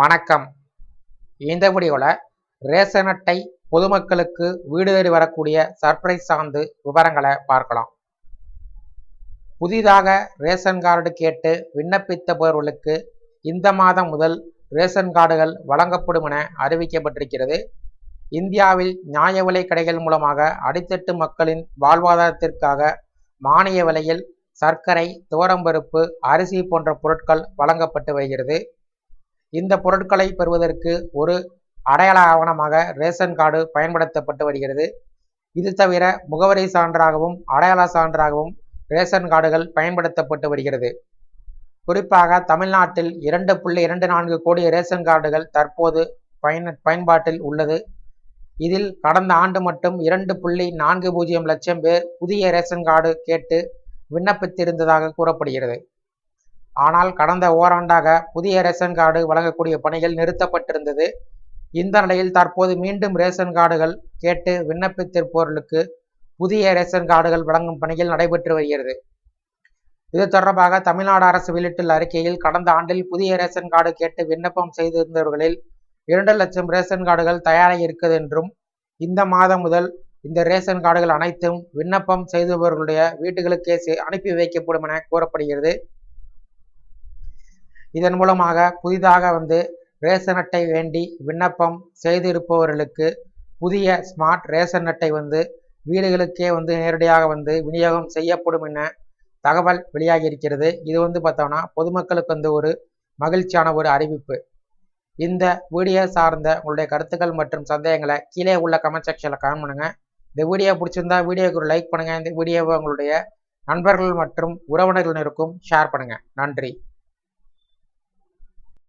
வணக்கம். இந்த வீடியோவில் ரேஷன் அட்டை பொதுமக்களுக்கு வீடு தேடி வரக்கூடிய சர்ப்ரைஸ் சார்ந்து விவரங்களை பார்க்கலாம். புதிதாக ரேஷன் கார்டு கேட்டு விண்ணப்பித்தவர்களுக்கு இந்த மாதம் முதல் ரேஷன் கார்டுகள் வழங்கப்படும் என அறிவிக்கப்பட்டிருக்கிறது. இந்தியாவில் நியாய விலை கடைகள் மூலமாக அடித்தட்டு மக்களின் வாழ்வாதாரத்திற்காக மானிய விலையில் சர்க்கரை துவரம்பருப்பு அரிசி போன்ற பொருட்கள் வழங்கப்பட்டு வருகிறது. இந்த பொருட்களை பெறுவதற்கு ஒரு அடையாள ஆவணமாக ரேஷன் கார்டு பயன்படுத்தப்பட்டு வருகிறது. இது தவிர முகவரி சான்றாகவும் அடையாள சான்றாகவும் ரேஷன் கார்டுகள் பயன்படுத்தப்பட்டு வருகிறது. குறிப்பாக தமிழ்நாட்டில் இரண்டு புள்ளி இரண்டு நான்கு கோடி ரேஷன் கார்டுகள் தற்போது பயன் பயன்பாட்டில் உள்ளது. இதில் கடந்த ஆண்டு மட்டும் இரண்டு புள்ளி நான்கு பூஜ்ஜியம் லட்சம் பேர் புதிய ரேஷன் கார்டு கேட்டு விண்ணப்பித்திருந்ததாக கூறப்படுகிறது. ஆனால் கடந்த ஓராண்டாக புதிய ரேஷன் கார்டு வழங்கக்கூடிய பணிகள் நிறுத்தப்பட்டிருந்தது. இந்த நிலையில் தற்போது மீண்டும் ரேஷன் கார்டுகள் கேட்டு விண்ணப்பித்திருப்பவர்களுக்கு புதிய ரேஷன் கார்டுகள் வழங்கும் பணிகள் நடைபெற்று வருகிறது. இது தொடர்பாக தமிழ்நாடு அரசு வெளியிட்டுள்ள அறிக்கையில் கடந்த ஆண்டில் புதிய ரேஷன் கார்டு கேட்டு விண்ணப்பம் செய்திருந்தவர்களில் இரண்டு லட்சம் ரேஷன் கார்டுகள் தயாராக இருக்குது என்றும் இந்த மாதம் முதல் இந்த ரேஷன் கார்டுகள் அனைத்தும் விண்ணப்பம் செய்தவர்களுடைய வீடுகளுக்கே அனுப்பி வைக்கப்படும் என கூறப்படுகிறது. இதன் மூலமாக புதிதாக வந்து ரேஷன் அட்டை வேண்டி விண்ணப்பம் செய்திருப்பவர்களுக்கு புதிய ஸ்மார்ட் ரேஷன் அட்டை வந்து வீடுகளுக்கே வந்து நேரடியாக வந்து விநியோகம் செய்யப்படும் என தகவல் வெளியாகி இருக்கிறது இது வந்து பார்த்தோம்னா பொதுமக்களுக்கு வந்து ஒரு மகிழ்ச்சியான ஒரு அறிவிப்பு. இந்த வீடியோ சார்ந்த உங்களுடைய கருத்துக்கள் மற்றும் சந்தேகங்களை கீழே உள்ள கமெண்ட் செக்ஷனில் கமெண்ட் பண்ணுங்கள் இந்த வீடியோ பிடிச்சிருந்தா வீடியோக்கு ஒரு லைக் பண்ணுங்கள் இந்த வீடியோவை உங்களுடைய நண்பர்கள் மற்றும் உறவினர்களுக்கும் ஷேர் பண்ணுங்கள் நன்றி.